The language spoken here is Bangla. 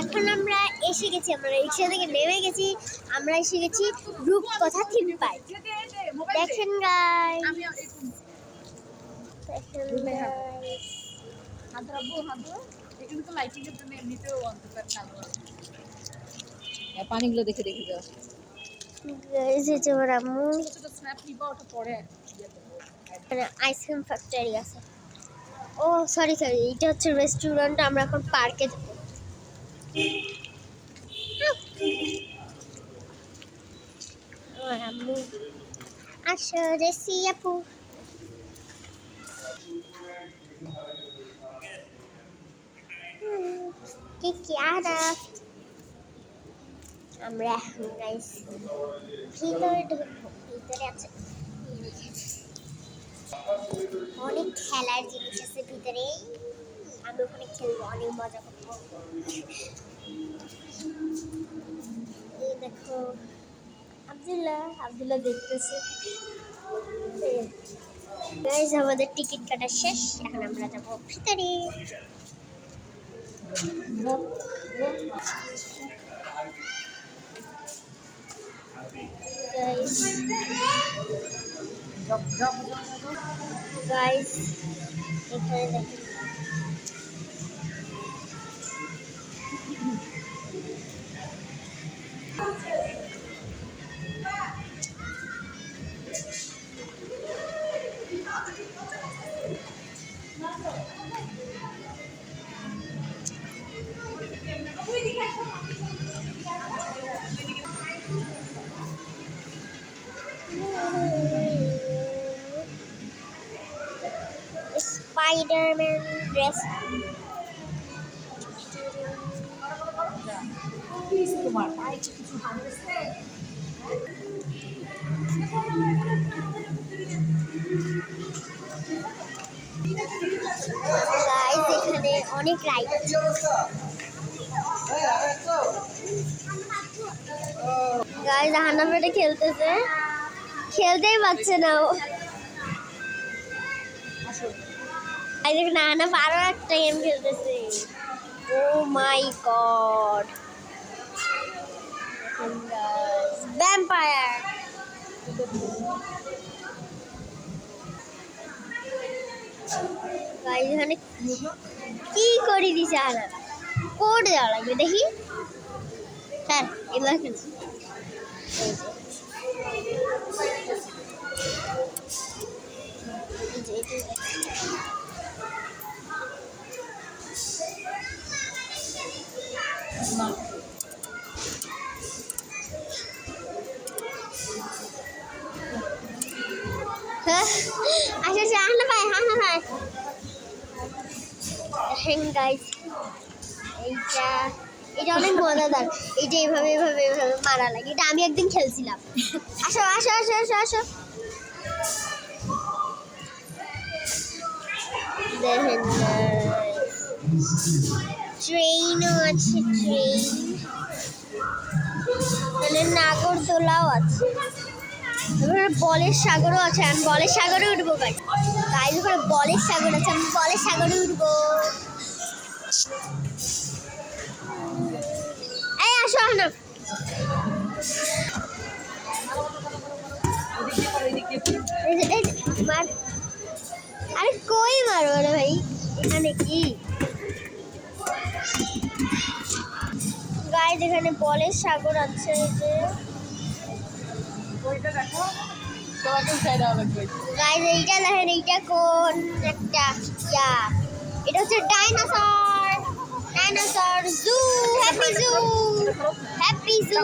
এখন আমরা এসে গেছি আমরা রিক্সা থেকে নেমে গেছি আমরা এসে গেছি রূপকথা থিম পার্ক দেখেন গাই দেখেন পানিগুলো দেখে দেখে যাও। আইসক্রিম ফ্যাক্টরি আছে। ও সরি সরি এটা হচ্ছে রেস্টুরেন্ট আমরা এখন পার্কে যাব আম্মু আসো রেসি আপু হুম, কি আনা আমরা এখন গাইস ভিতরে ঢুকবো ভিতরে আছে অনেক খেলার জিনিস আছে। ভিতরে আমি ওখানে খেলব, অনেক মজা করব। এই দেখো, আব্দুল্লাহ আব্দুল্লাহ দেখতেছে। গাইজ আমাদের টিকিট কাটা শেষ, এখন আমরা যাব ভিতরে। গাইজ এখানে দেখেন স্পাইডারম্যান ড্রেস এখানে অনেক রাইড আছে গাইস হান্না পেটে খেলতেছে। খেলতেই পারছে না ও। গাইস এখানে হান্না আরও একটা গেম খেলতেছে। ও মাই গড ভ্যাম্পায়ার এখানে কি করে দিছে হানা কোড দেওয়া লাগবে, দেখি। স্যার এবার কেন এই যে, এই যে, হ্যাঁ, আচ্ছা আচ্ছা এটা এভাবে এভাবে এভাবে মারা লাগে এটা আমি একদিন খেলছিলাম আসো আসো আসো আসো আসো দেখেন ট্রেনও আছে ট্রেন মানে নাগরদোলাও আছে। এবার বলের সাগরও আছে, আমি বলের সাগরে উঠবো গাই গাইজ ওখানে বলের সাগর আছে, আমি বলের সাগরে উঠবো। এই, আসো না মার। আরে, কই মারো রে ভাই? এখানে কি? গাইজ এখানে বলের সাগর আছে যে। গাইজ এইটা দেখেন, এইটা কোন একটা ইয়া? এটা হচ্ছে dinosaur. Dinosaur zoo happy zoo happy zoo